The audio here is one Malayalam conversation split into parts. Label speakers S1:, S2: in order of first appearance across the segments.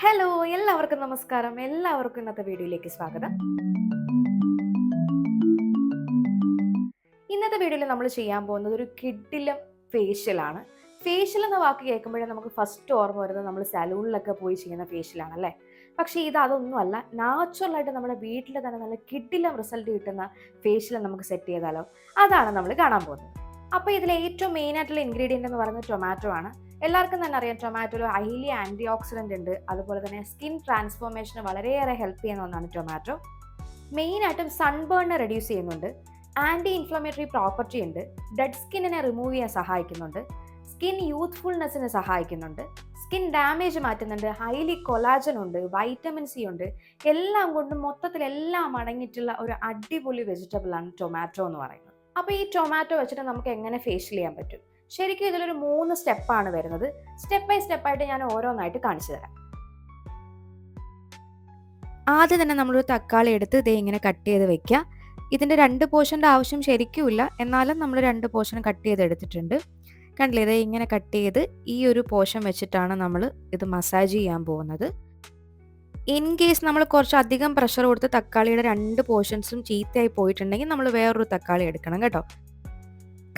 S1: ഹലോ എല്ലാവർക്കും നമസ്കാരം. എല്ലാവർക്കും ഇന്നത്തെ വീഡിയോയിലേക്ക് സ്വാഗതം. ഇന്നത്തെ വീഡിയോയിൽ നമ്മൾ ചെയ്യാൻ പോകുന്നത് ഒരു കിഡിലും ഫേഷ്യലാണ് ഫേഷ്യൽ എന്ന വാക്ക് കേൾക്കുമ്പോഴേ നമുക്ക് ഫസ്റ്റ് ഓർമ്മ വരുന്നത് നമ്മൾ സലൂണിലൊക്കെ പോയി ചെയ്യുന്ന ഫേഷ്യലാണ് അല്ലേ? പക്ഷേ ഇത് അതൊന്നുമല്ല നാച്ചുറലായിട്ട് നമ്മുടെ വീട്ടിൽ തന്നെ നല്ല കിഡിലും റിസൾട്ട് കിട്ടുന്ന ഫേഷ്യൽ നമുക്ക് സെറ്റ് ചെയ്താലോ? അതാണ് നമ്മൾ കാണാൻ പോകുന്നത്. അപ്പോൾ ഇതിലെ ഏറ്റവും മെയിൻ ആയിട്ടുള്ള ഇൻഗ്രീഡിയന്റ് എന്ന് പറയുന്നത് ടൊമാറ്റോ ആണ്. എല്ലാവർക്കും തന്നെ അറിയാം ടൊമാറ്റോയിൽ ഹൈലി ആന്റി ഓക്സിഡന്റ് ഉണ്ട്. അതുപോലെ തന്നെ സ്കിൻ ട്രാൻസ്ഫോർമേഷന് വളരെയേറെ ഹെൽപ്പ് ചെയ്യുന്ന ഒന്നാണ് ടൊമാറ്റോ മെയിനായിട്ടും സൺബേണിനെ റെഡ്യൂസ് ചെയ്യുന്നുണ്ട്. ആന്റി ഇൻഫ്ലമേറ്ററി പ്രോപ്പർട്ടി ഉണ്ട് ഡെഡ് സ്കിന്നിനെ റിമൂവ് ചെയ്യാൻ സഹായിക്കുന്നുണ്ട്. സ്കിൻ യൂത്ത്ഫുൾനെസ്സിന് സഹായിക്കുന്നുണ്ട്. സ്കിൻ ഡാമേജ് മാറ്റുന്നുണ്ട്. ഹൈലി കൊലാജൻ ഉണ്ട്. വൈറ്റമിൻ സി ഉണ്ട്. എല്ലാം കൊണ്ടും മൊത്തത്തിൽ എല്ലാം അടങ്ങിയിട്ടുള്ള ഒരു അടിപൊളി വെജിറ്റബിളാണ് ടൊമാറ്റോ എന്ന് പറയുന്നത്. അപ്പോൾ ഈ ടൊമാറ്റോ വെച്ചിട്ട് നമുക്ക് എങ്ങനെ ഫേഷ്യൽ ചെയ്യാൻ പറ്റും? ശരിക്കും ഇതിലൊരു മൂന്ന് സ്റ്റെപ്പാണ് വരുന്നത്. സ്റ്റെപ്പ് ബൈ സ്റ്റെപ്പായിട്ട് ഞാൻ ഓരോന്നായിട്ട് കാണിച്ചു തരാം. ആദ്യം തന്നെ നമ്മളൊരു തക്കാളി എടുത്ത് ഇതേ ഇങ്ങനെ കട്ട് ചെയ്ത് വെക്കുക ഇതിന്റെ രണ്ട് പോർഷന്റെ ആവശ്യം ശരിക്കുമില്ല. എന്നാലും നമ്മൾ രണ്ട് പോർഷൻ കട്ട് ചെയ്ത് എടുത്തിട്ടുണ്ട്. കണ്ടില്ലേ ഇതേ ഇങ്ങനെ കട്ട് ചെയ്ത് ഈ ഒരു പോർഷൻ വെച്ചിട്ടാണ് നമ്മൾ ഇത് മസാജ് ചെയ്യാൻ പോകുന്നത്. ഇൻ കേസ് നമ്മൾ കുറച്ച് അധികം പ്രഷർ കൊടുത്ത് തക്കാളിയുടെ രണ്ട് പോർഷൻസും ചീത്തയായി പോയിട്ടുണ്ടെങ്കിൽ നമ്മൾ വേറൊരു തക്കാളി എടുക്കണം കേട്ടോ.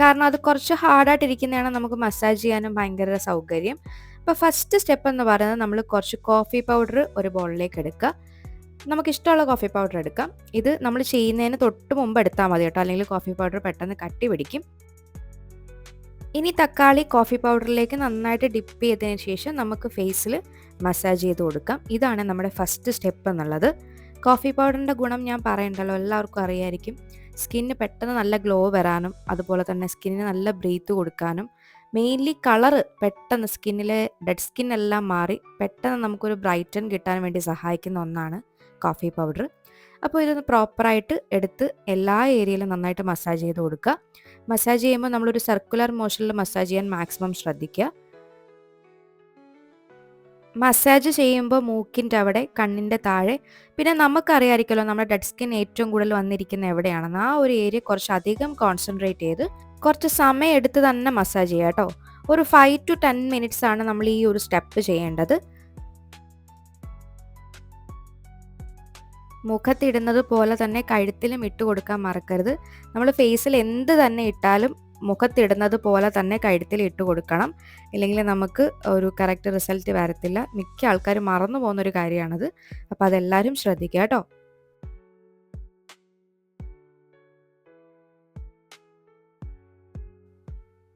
S1: കാരണം അത് കുറച്ച് ഹാർഡായിട്ടിരിക്കുന്നതാണ് നമുക്ക് മസാജ് ചെയ്യാനും ഭയങ്കര സൗകര്യം. അപ്പോൾ ഫസ്റ്റ് സ്റ്റെപ്പ് എന്ന് പറയുന്നത് നമ്മൾ കുറച്ച് കോഫി പൗഡർ ഒരു ബോളിലേക്ക് എടുക്കുക. നമുക്ക് ഇഷ്ടമുള്ള കോഫി പൗഡർ എടുക്കാം. ഇത് നമ്മൾ ചെയ്യുന്നതിന് തൊട്ട് മുമ്പ് എടുത്താൽ മതി കേട്ടോ. അല്ലെങ്കിൽ കോഫി പൗഡർ പെട്ടെന്ന് കട്ടി പിടിക്കും. ഇനി തക്കാളി കോഫി പൗഡറിലേക്ക് നന്നായിട്ട് ഡിപ്പ് ചെയ്തതിന് ശേഷം നമുക്ക് ഫേസിൽ മസാജ് ചെയ്ത് കൊടുക്കാം. ഇതാണ് നമ്മുടെ ഫസ്റ്റ് സ്റ്റെപ്പ് എന്നുള്ളത്. കോഫി പൗഡറിന്റെ ഗുണം ഞാൻ പറയണ്ടല്ലോ എല്ലാവർക്കും അറിയായിരിക്കും. സ്കിന്നിന് പെട്ടെന്ന് നല്ല ഗ്ലോ വരാനും അതുപോലെ തന്നെ സ്കിന്നിന് നല്ല ബ്രീത്ത് കൊടുക്കാനും മെയിൻലി കളറ് പെട്ടെന്ന് സ്കിന്നിലെ ഡെഡ് സ്കിൻ എല്ലാം മാറി പെട്ടെന്ന് നമുക്കൊരു ബ്രൈറ്റൻ കിട്ടാൻ വേണ്ടി സഹായിക്കുന്ന ഒന്നാണ് കോഫി പൗഡർ അപ്പോൾ ഇതൊന്ന് പ്രോപ്പറായിട്ട് എടുത്ത് എല്ലാ ഏരിയയിലും നന്നായിട്ട് മസാജ് ചെയ്ത് കൊടുക്കുക. മസാജ് ചെയ്യുമ്പോൾ നമ്മളൊരു സർക്കുലർ മോഷനിൽ മസാജ് ചെയ്യാൻ മാക്സിമം ശ്രദ്ധിക്കുക. മസാജ് ചെയ്യുമ്പോൾ മൂക്കിന്റെ അവിടെ കണ്ണിന്റെ താഴെ. പിന്നെ നമുക്കറിയാമായിരിക്കുമല്ലോ നമ്മുടെ ഡെഡ് സ്കിൻ ഏറ്റവും കൂടുതൽ വന്നിരിക്കുന്ന എവിടെയാണെന്ന്. ആ ഒരു ഏരിയ കുറച്ച് അധികം കോൺസെൻട്രേറ്റ് ചെയ്ത് കുറച്ച് സമയം എടുത്ത് തന്നെ മസാജ് ചെയ്യുക കേട്ടോ. ഒരു ഫൈവ് ടു ടെൻ മിനിറ്റ്സ് ആണ് നമ്മൾ ഈ ഒരു സ്റ്റെപ്പ് ചെയ്യേണ്ടത്. മുഖത്തിടുന്നത് പോലെ തന്നെ കഴുത്തിലും ഇട്ട് കൊടുക്കാൻ മറക്കരുത്. നമ്മൾ ഫേസിൽ എന്ത് തന്നെ ഇട്ടാലും മുഖത്തിടുന്നത് പോലെ തന്നെ കഴുത്തിൽ ഇട്ട് കൊടുക്കണം. ഇല്ലെങ്കിൽ നമുക്ക് ഒരു കറക്റ്റ് റിസൾട്ട് വരത്തില്ല. മിക്ക ആൾക്കാരും മറന്നു പോകുന്ന ഒരു കാര്യമാണത്. അപ്പോൾ അതെല്ലാവരും ശ്രദ്ധിക്കുക കേട്ടോ.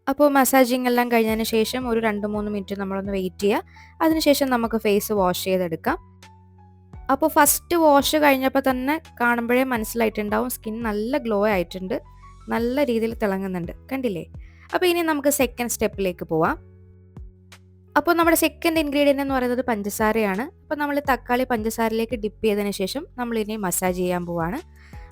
S1: അപ്പോൾ മസാജിങ് എല്ലാം കഴിഞ്ഞതിന് ശേഷം ഒരു രണ്ട് മൂന്ന് മിനിറ്റ് നമ്മളൊന്ന് വെയിറ്റ് ചെയ്യുക. അതിനുശേഷം നമുക്ക് ഫേസ് വാഷ് ചെയ്തെടുക്കാം. അപ്പോൾ ഫസ്റ്റ് വാഷ് കഴിഞ്ഞപ്പോൾ തന്നെ കാണുമ്പോഴേ മനസ്സിലായിട്ടുണ്ടാവും. സ്കിൻ നല്ല ഗ്ലോ ആയിട്ടുണ്ട്. നല്ല രീതിയിൽ തിളങ്ങുന്നുണ്ട്. കണ്ടില്ലേ? അപ്പോൾ ഇനി നമുക്ക് സെക്കൻഡ് സ്റ്റെപ്പിലേക്ക് പോവാം. അപ്പോൾ നമ്മുടെ സെക്കൻഡ് ഇൻഗ്രീഡിയന്റ് എന്ന് പറയുന്നത് പഞ്ചസാരയാണ്. അപ്പോൾ നമ്മൾ തക്കാളി പഞ്ചസാരയിലേക്ക് ഡിപ്പ് ചെയ്തതിന് ശേഷം നമ്മൾ ഇനി മസാജ് ചെയ്യാൻ പോവാണ്.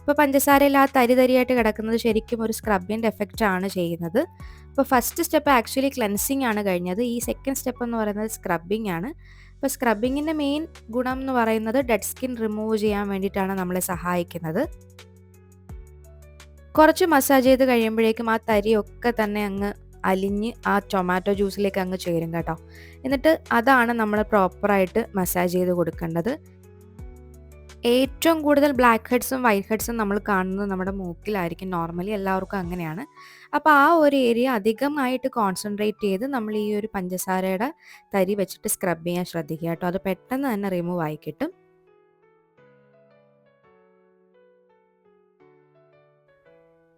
S1: അപ്പോൾ പഞ്ചസാരയിൽ ആ തരി തരിയായിട്ട് കിടക്കുന്നത് ശരിക്കും ഒരു സ്ക്രബിന്റെ എഫക്റ്റ് ആണ് ചെയ്യുന്നത്. അപ്പോൾ ഫസ്റ്റ് സ്റ്റെപ്പ് ആക്ച്വലി ക്ലെൻസിങ് ആണ് കഴിഞ്ഞത്. ഈ സെക്കൻഡ് സ്റ്റെപ്പ് എന്ന് പറയുന്നത് സ്ക്രബിങ് ആണ്. അപ്പോൾ സ്ക്രബിങ്ങിന്റെ മെയിൻ ഗുണം എന്ന് പറയുന്നത് ഡെഡ് സ്കിൻ റിമൂവ് ചെയ്യാൻ വേണ്ടിയിട്ടാണ് നമ്മളെ സഹായിക്കുന്നത്. കുറച്ച് മസാജ് ചെയ്ത് കഴിയുമ്പോഴേക്കും ആ തരിയൊക്കെ തന്നെ അങ്ങ് അലിഞ്ഞ് ആ ടൊമാറ്റോ ജ്യൂസിലേക്ക് അങ്ങ് ചേരും കേട്ടോ. എന്നിട്ട് അതാണ് നമ്മൾ പ്രോപ്പറായിട്ട് മസാജ് ചെയ്ത് കൊടുക്കേണ്ടത്. ഏറ്റവും കൂടുതൽ ബ്ലാക്ക് ഹെഡ്സും വൈറ്റ് ഹെഡ്സും നമ്മൾ കാണുന്നത് നമ്മുടെ മൂക്കിലായിരിക്കും. നോർമലി എല്ലാവർക്കും അങ്ങനെയാണ്. അപ്പോൾ ആ ഒരു ഏരിയ അധികമായിട്ട് കോൺസെൻട്രേറ്റ് ചെയ്ത് നമ്മൾ ഈ ഒരു പഞ്ചസാരയുടെ തരി വെച്ചിട്ട് സ്ക്രബ് ചെയ്യാൻ ശ്രദ്ധിക്കുക കേട്ടോ. അത് പെട്ടെന്ന് തന്നെ റിമൂവ് ആയി കിട്ടും.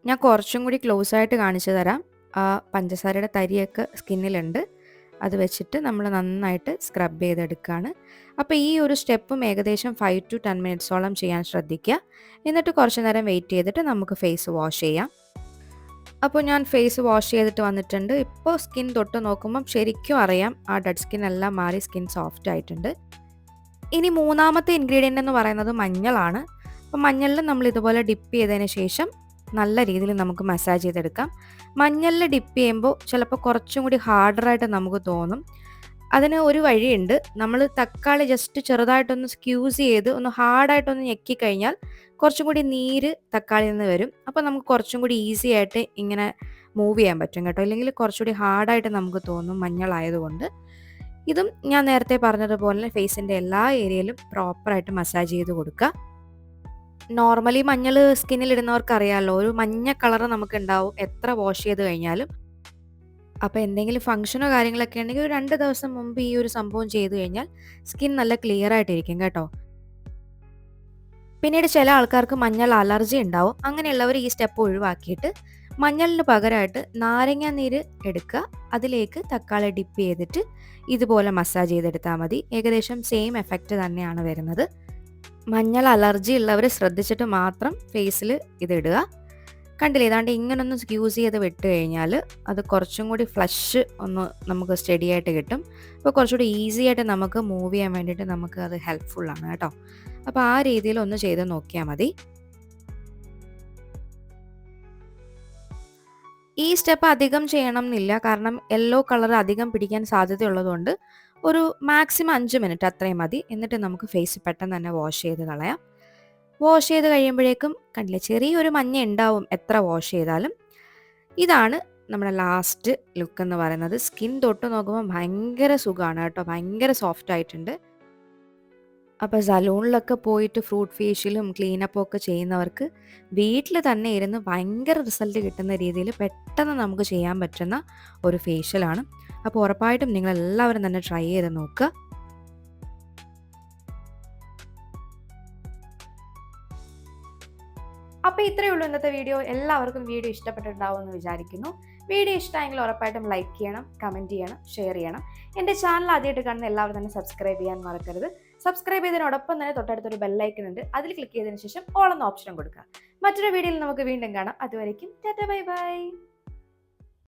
S1: ഞാൻ കുറച്ചും കൂടി ക്ലോസ് ആയിട്ട് കാണിച്ചു തരാം. ആ പഞ്ചസാരയുടെ തരിയൊക്കെ സ്കിന്നിലുണ്ട്. അത് വെച്ചിട്ട് നമ്മൾ നന്നായിട്ട് സ്ക്രബ് ചെയ്തെടുക്കുകയാണ് അപ്പോൾ ഈ ഒരു സ്റ്റെപ്പും ഏകദേശം ഫൈവ് ടു ടെൻ മിനിറ്റ്സോളം ചെയ്യാൻ ശ്രദ്ധിക്കുക. എന്നിട്ട് കുറച്ച് നേരം വെയിറ്റ് ചെയ്തിട്ട് നമുക്ക് ഫേസ് വാഷ് ചെയ്യാം. അപ്പോൾ ഞാൻ ഫേസ് വാഷ് ചെയ്തിട്ട് വന്നിട്ടുണ്ട്. ഇപ്പോൾ സ്കിൻ തൊട്ട് നോക്കുമ്പം ശരിക്കും അറിയാം ആ ഡെഡ് സ്കിൻ എല്ലാം മാറി സ്കിൻ സോഫ്റ്റ് ആയിട്ടുണ്ട്. ഇനി മൂന്നാമത്തെ ഇൻഗ്രീഡിയന്റ് എന്ന് പറയുന്നത് മഞ്ഞളാണ്. അപ്പോൾ മഞ്ഞളിൽ നമ്മൾ ഇതുപോലെ ഡിപ്പ് ചെയ്തതിന് ശേഷം നല്ല രീതിയിൽ നമുക്ക് മസാജ് ചെയ്തെടുക്കാം. മഞ്ഞളിൽ ഡിപ്പ് ചെയ്യുമ്പോൾ ചിലപ്പോൾ കുറച്ചും കൂടി ഹാർഡറായിട്ട് നമുക്ക് തോന്നും. അതിന് ഒരു വഴിയുണ്ട്. നമ്മൾ തക്കാളി ജസ്റ്റ് ചെറുതായിട്ടൊന്ന് സ്ക്യൂസ് ചെയ്ത് ഒന്ന് ഹാർഡായിട്ടൊന്ന് ഞെക്കി കഴിഞ്ഞാൽ കുറച്ചും കൂടി നീര് തക്കാളിയിൽ നിന്ന് വരും. അപ്പോൾ നമുക്ക് കുറച്ചും കൂടി ഈസി ആയിട്ട് ഇങ്ങനെ മൂവ് ചെയ്യാൻ പറ്റും കേട്ടോ. അല്ലെങ്കിൽ കുറച്ചുകൂടി ഹാർഡായിട്ട് നമുക്ക് തോന്നും മഞ്ഞളായതുകൊണ്ട്. ഇതും ഞാൻ നേരത്തെ പറഞ്ഞതുപോലെ ഫേസിന്റെ എല്ലാ ഏരിയയിലും പ്രോപ്പറായിട്ട് മസാജ് ചെയ്ത് കൊടുക്കുക. നോർമലി മഞ്ഞൾ സ്കിന്നിൽ ഇടുന്നവർക്ക് അറിയാമല്ലോ ഒരു മഞ്ഞ കളർ നമുക്ക് ഉണ്ടാവും എത്ര വാഷ് ചെയ്ത് കഴിഞ്ഞാലും. അപ്പോൾ എന്തെങ്കിലും ഫംഗ്ഷനോ കാര്യങ്ങളൊക്കെ ഉണ്ടെങ്കിൽ ഒരു രണ്ട് ദിവസം മുമ്പ് ഈ ഒരു സംഭവം ചെയ്തു കഴിഞ്ഞാൽ സ്കിൻ നല്ല ക്ലിയർ ആയിട്ടിരിക്കും കേട്ടോ. പിന്നീട് ചില ആൾക്കാർക്ക് മഞ്ഞൾ അലർജി ഉണ്ടാവും. അങ്ങനെയുള്ളവർ ഈ സ്റ്റെപ്പ് ഒഴിവാക്കിയിട്ട് മഞ്ഞളിന് പകരമായിട്ട് നാരങ്ങ നീര് എടുക്കുക. അതിലേക്ക് തക്കാളി ഡിപ്പ് ചെയ്തിട്ട് ഇതുപോലെ മസാജ് ചെയ്തെടുത്താൽ മതി. ഏകദേശം സെയിം എഫക്റ്റ് തന്നെയാണ് വരുന്നത്. മഞ്ഞൾ അലർജി ഉള്ളവർ ശ്രദ്ധിച്ചിട്ട് മാത്രം ഫേസിൽ ഇതിടുക. കണ്ടില്ലേ ഏതാണ്ട് ഇങ്ങനൊന്ന് യൂസ് ചെയ്ത് വിട്ട് കഴിഞ്ഞാൽ അത് കുറച്ചും കൂടി ഫ്ലഷ് ഒന്ന് നമുക്ക് സ്റ്റഡി ആയിട്ട് കിട്ടും. അപ്പോൾ കുറച്ചുകൂടി ഈസി ആയിട്ട് നമുക്ക് മൂവ് ചെയ്യാൻ വേണ്ടിയിട്ട് നമുക്ക് അത് ഹെൽപ്ഫുള്ളാണ് കേട്ടോ. അപ്പോൾ ആ രീതിയിൽ ഒന്ന് ചെയ്ത് നോക്കിയാൽ മതി. ഈ സ്റ്റെപ്പ് അധികം ചെയ്യണം എന്നില്ല. കാരണം യെല്ലോ കളർ അധികം പിടിക്കാൻ സാധ്യതയുള്ളതുകൊണ്ട് ഒരു മാക്സിമം അഞ്ച് മിനിറ്റ് അത്രയും മതി. എന്നിട്ട് നമുക്ക് ഫേസ് പെട്ടെന്ന് തന്നെ വാഷ് ചെയ്ത് കളയാം. വാഷ് ചെയ്ത് കഴിയുമ്പോഴേക്കും കണ്ടില്ല ചെറിയൊരു മഞ്ഞ ഉണ്ടാവും എത്ര വാഷ് ചെയ്താലും. ഇതാണ് നമ്മുടെ ലാസ്റ്റ് ലുക്ക് എന്ന് പറയുന്നത്. സ്കിൻ തൊട്ട് നോക്കുമ്പോൾ ഭയങ്കര സുഖമാണ് കേട്ടോ. ഭയങ്കര സോഫ്റ്റ് ആയിട്ടുണ്ട്. അപ്പോൾ സലൂണിലൊക്കെ പോയിട്ട് ഫ്രൂട്ട് ഫേഷ്യലും ക്ലീനപ്പും ഒക്കെ ചെയ്യുന്നവർക്ക് വീട്ടിൽ തന്നെ ഇരുന്ന് ഭയങ്കര റിസൾട്ട് കിട്ടുന്ന രീതിയിൽ പെട്ടെന്ന് നമുക്ക് ചെയ്യാൻ പറ്റുന്ന ഒരു ഫേഷ്യലാണ് അപ്പോൾ ഉറപ്പായിട്ടും നിങ്ങൾ എല്ലാവരും തന്നെ ട്രൈ ചെയ്ത് നോക്കുക അപ്പോൾ ഇത്രയേ ഉള്ളൂ ഇന്നത്തെ വീഡിയോ എല്ലാവർക്കും വീഡിയോ ഇഷ്ടപ്പെട്ടിട്ടുണ്ടാവും എന്ന് വിചാരിക്കുന്നു. വീഡിയോ ഇഷ്ടമായെങ്കിൽ ഉറപ്പായിട്ടും ലൈക്ക് ചെയ്യണം കമന്റ് ചെയ്യണം ഷെയർ ചെയ്യണം. എന്റെ ചാനൽ ആദ്യമായിട്ട് കാണുന്ന എല്ലാവരും തന്നെ സബ്സ്ക്രൈബ് ചെയ്യാൻ മറക്കരുത്. സബ്സ്ക്രൈബ് ചെയ്തതിനോടൊപ്പം തന്നെ തൊട്ടടുത്തൊരു ബെല്ലൈക്കൺ ഉണ്ട്. അതിൽ ക്ലിക്ക് ചെയ്തതിന് ശേഷം ഓളെന്ന ഓപ്ഷനും കൊടുക്കുക. മറ്റൊരു വീഡിയോയിൽ നമുക്ക് വീണ്ടും കാണാം. അതുവരേക്കും ടാറ്റ ബൈ ബൈ